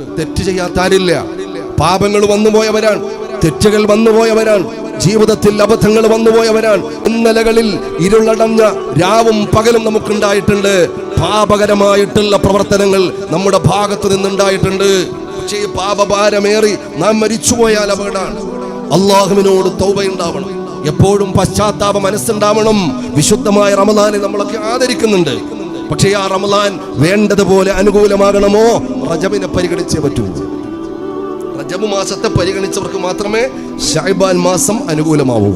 തെറ്റ് ചെയ്യാത്ത ചെയ്യാത്താരില്ല പാപങ്ങൾ വന്നുപോയവരാണ്. തെറ്റുകൾ വന്നുപോയവരാണ്. ജീവിതത്തിൽ അബദ്ധങ്ങൾ വന്നുപോയവരാണ്. ഇന്നലകളിൽ ഇരുളടഞ്ഞ രാവും പകലും നമുക്കുണ്ടായിട്ടുണ്ട്. പാപകരമായിട്ടുള്ള പ്രവർത്തനങ്ങൾ നമ്മുടെ ഭാഗത്ത് നിന്നുണ്ടായിട്ടുണ്ട്. പക്ഷേ പാപഭാരമേറി നാം മരിച്ചുപോയാൽ അപകടമാണ്. അള്ളാഹുവിനോട് തൗബയുണ്ടാവണം. എപ്പോഴും പശ്ചാത്താപ മനസ്സുണ്ടാവണം. വിശുദ്ധമായ റമദാനെ നമ്മളൊക്കെ ആദരിക്കുന്നുണ്ട്. പക്ഷേ ആ റമദാൻ വേണ്ടതുപോലെ അനുകൂലമാകണമോ? റജബിനെ പരിഗണിച്ചേ പറ്റൂ. റജബ് മാസത്തെ പരിഗണിച്ചവർക്ക് മാത്രമേ ഷൈബാൻ മാസം അനുകൂലമാവൂ.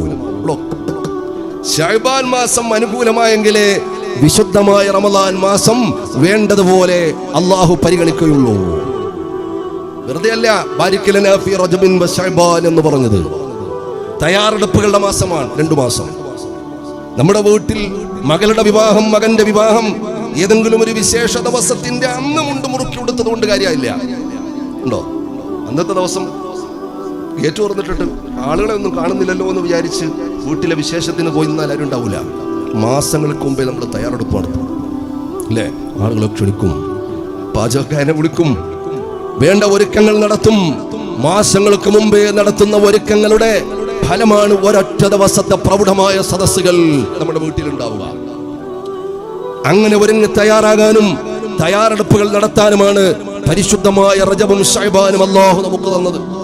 ഷൈബാൻ മാസം അനുകൂലമായെങ്കിലേ വിശുദ്ധമായ റമദാൻ മാസം വേണ്ടതുപോലെ അള്ളാഹു പരിഗണിക്കുകയുള്ളൂ. വെറുതെ അല്ല ബാരിക്കലിൻ റജബിൻ എന്ന് പറഞ്ഞത്. തയ്യാറെടുപ്പുകളുടെ മാസമാണ് രണ്ടു മാസം. നമ്മുടെ വീട്ടിൽ മകളുടെ വിവാഹം മകന്റെ വിവാഹം ഏതെങ്കിലും ഒരു വിശേഷ ദിവസത്തിന്റെ അന്ന് മുണ്ട് മുറുക്കി കൊടുത്തത് കൊണ്ട് കാര്യമില്ല ഉണ്ടോ? അന്നത്തെ ദിവസം ഗേറ്റ് തുറന്നിട്ടിട്ട് ആളുകളെ ഒന്നും കാണുന്നില്ലല്ലോ എന്ന് വിചാരിച്ച് വീട്ടിലെ വിശേഷത്തിന് പോയി നിന്നാൽ ആരും ഉണ്ടാവില്ല മാസങ്ങൾക്ക് മുമ്പേ നമ്മൾ തയ്യാറെടുപ്പ് അല്ലേ? ആളുകളെ ക്ഷണിക്കും. പാചകക്കാരനെ വിളിക്കും. വേണ്ട ഒരുക്കങ്ങൾ നടത്തും. മാസങ്ങൾക്ക് മുമ്പേ നടത്തുന്ന ഒരുക്കങ്ങളുടെ ഫലമാണ് ഒരൊറ്റ ദിവസത്തെ പ്രൗഢമായ സദസ്സുകൾ നമ്മുടെ വീട്ടിലുണ്ടാവുക. അങ്ങനെ ഒരുങ്ങി തയ്യാറാകാനും തയ്യാറെടുപ്പുകൾ നടത്താനുമാണ് പരിശുദ്ധമായ റജബും ഷൈബാനും അള്ളാഹു നമുക്ക് തന്നത്.